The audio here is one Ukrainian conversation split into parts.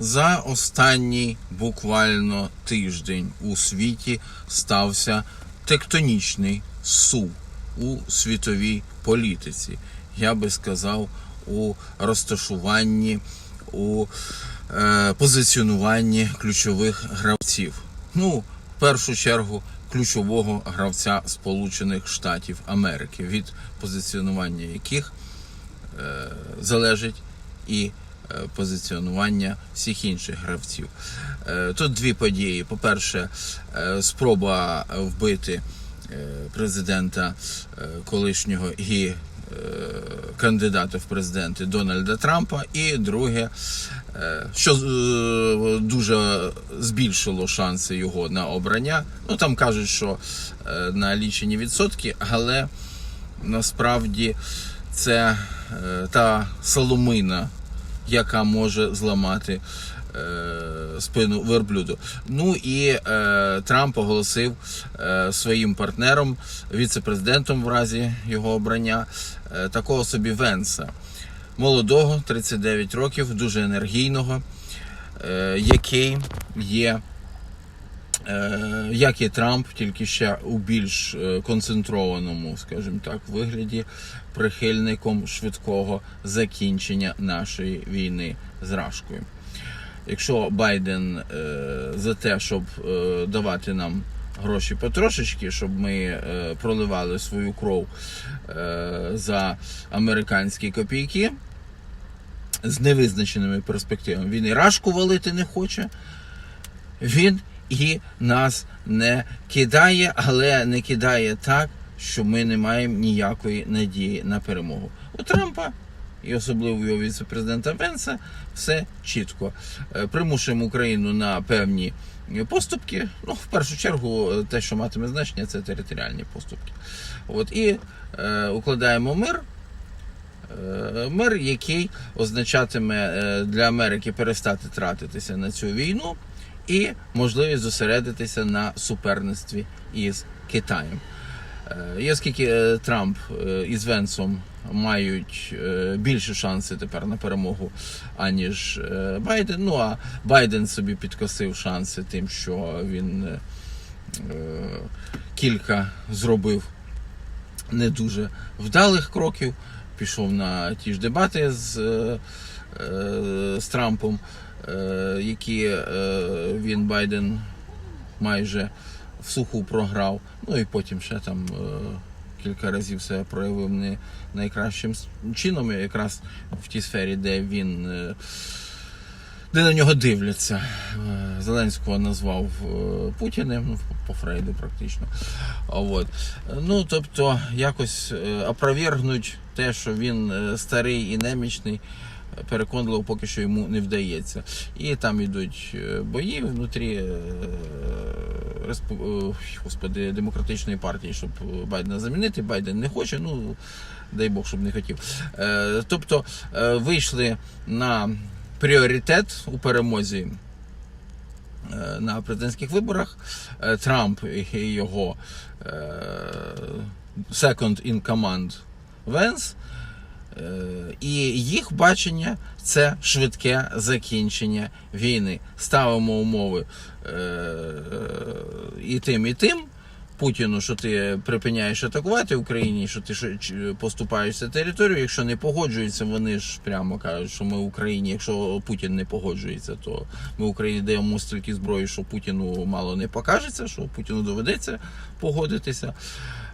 За останній буквально тиждень у світі стався тектонічний сув у світовій політиці. Я би сказав, у розташуванні, у е, позиціонуванні ключових гравців. Ну, в першу чергу, ключового гравця Сполучених Штатів Америки, від позиціонування яких е, залежить і позиціонування всіх інших гравців. Е, Тут дві події. По-перше, е, спроба вбити е, президента е, колишнього і е, кандидата в президенти Дональда Трампа. І друге, е, що е, дуже збільшило шанси його на обрання. Ну там кажуть, що е, на лічені відсотки, але насправді це е, та соломина, яка може зламати е, спину верблюду. Ну і е, Трамп оголосив е, своїм партнером, віце-президентом в разі його обрання, е, такого собі Венса, молодого, 39 років, дуже енергійного, е, який є. Е, як і Трамп, тільки ще у більш е, концентрованому, скажімо так, вигляді, прихильником швидкого закінчення нашої війни з Рашкою. Якщо Байден е, за те, щоб давати нам гроші потрошечки, щоб ми проливали свою кров за американські копійки з невизначеними перспективами, він і Рашку валити не хоче, він і нас не кидає, але не кидає так, що ми не маємо ніякої надії на перемогу. У Трампа і особливо його віце-президента Венса все чітко. Е, Примушуємо Україну на певні поступки. Ну, в першу чергу, те, що матиме значення, це територіальні поступки. От і е, укладаємо мир. Е, Мир, який означатиме е, для Америки перестати тратитися на цю війну і можливість зосередитися на суперництві із Китаєм. Е, І оскільки е, Трамп е, із Венсом мають е, більше шанси тепер на перемогу, аніж е, Байден. Ну а Байден собі підкосив шанси тим, що він е, е, кілька зробив не дуже вдалих кроків. Пішов на ті ж дебати з, е, е, з Трампом, е, які е, він Байден майже в суху програв. Ну і потім ще там е, кілька разів себе проявив не найкращим чином, якраз в тій сфері, де він. е, де на нього дивляться. Е, Зеленського назвав е, Путіним, ну, по Фрейду практично. От. Ну, тобто, якось е, опровергнуть те, що він е, старий і немічний, е, переконливо поки що йому не вдається. І там йдуть е, бої внутрі е, е, господи, демократичної партії, щоб Байдена замінити. Байден не хоче, ну дай Бог, щоб не хотів. Тобто вийшли на пріоритет у перемозі на президентських виборах. Трамп і його second in command Венс. Е, І їх бачення це швидке закінчення війни. Ставимо умови е, і тим, і тим. Путіну, що ти припиняєш атакувати Україні, що ти поступаєшся територію. Якщо не погоджуються, вони ж прямо кажуть, що ми в Україні, якщо Путін не погоджується, то ми Україні даємо стільки зброї, що Путіну мало не покажеться, що Путіну доведеться погодитися.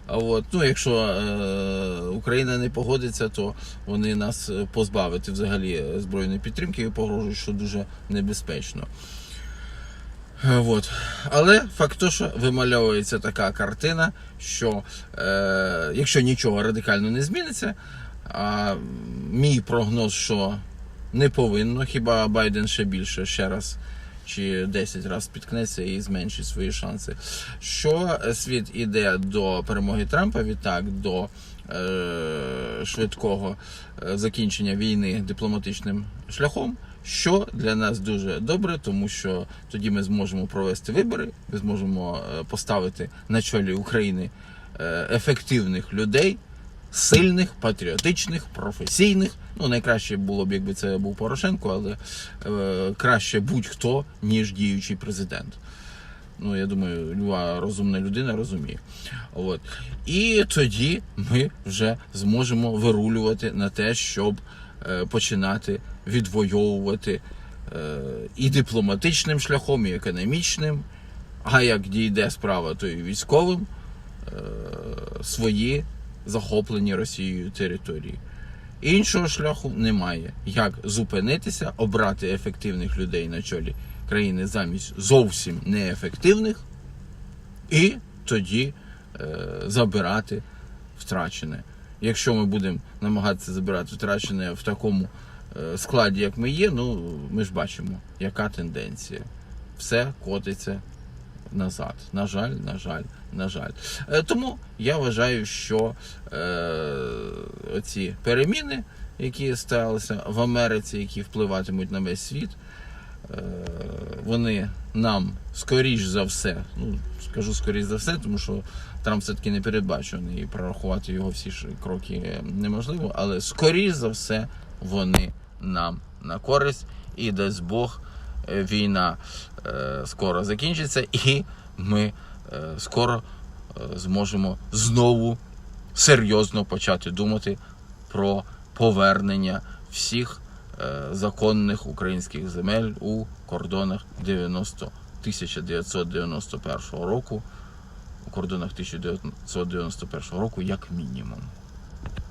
От, ну, якщо е, Україна не погодиться, то вони нас е, позбавити взагалі збройної підтримки і погрожують, що дуже небезпечно. Е, От. Але факт то, що вимальовується така картина, що е, якщо нічого радикально не зміниться, а мій прогноз, що не повинно, хіба Байден ще більше ще раз чи 10 разів спіткнеться і зменшить свої шанси. Що світ іде до перемоги Трампа, відтак до е, швидкого е, закінчення війни дипломатичним шляхом. Що для нас дуже добре, тому що тоді ми зможемо провести вибори, ми зможемо е, поставити на чолі України е, ефективних людей, сильних, патріотичних, професійних. Ну, найкраще було б, якби це був Порошенко, але е, краще будь-хто, ніж діючий президент. Ну, я думаю, люба розумна людина розуміє. От. І тоді ми вже зможемо вирулювати на те, щоб е, починати відвоювати е, і дипломатичним шляхом, і економічним. А як дійде справа, то і військовим е, свої захоплені Росією території. Іншого шляху немає. Як зупинитися, обрати ефективних людей на чолі країни замість зовсім неефективних, і тоді е, забирати втрачене. Якщо ми будемо намагатися забирати втрачене в такому е, складі, як ми є, ну ми ж бачимо, яка тенденція. Все котиться назад. На жаль, на жаль, на жаль. Е, Тому я вважаю, що е, оці переміни, які сталися в Америці, які впливатимуть на весь світ, е, вони нам скоріш за все, ну скажу скоріш за все, тому що Трамп все-таки не передбачений і прорахувати його всі ж кроки неможливо, але скоріш за все вони нам на користь і дасть Бог війна е, скоро закінчиться, і ми е, скоро е, зможемо знову серйозно почати думати про повернення всіх законних українських земель у кордонах 90 1991 року, у кордонах 1991 року, як мінімум.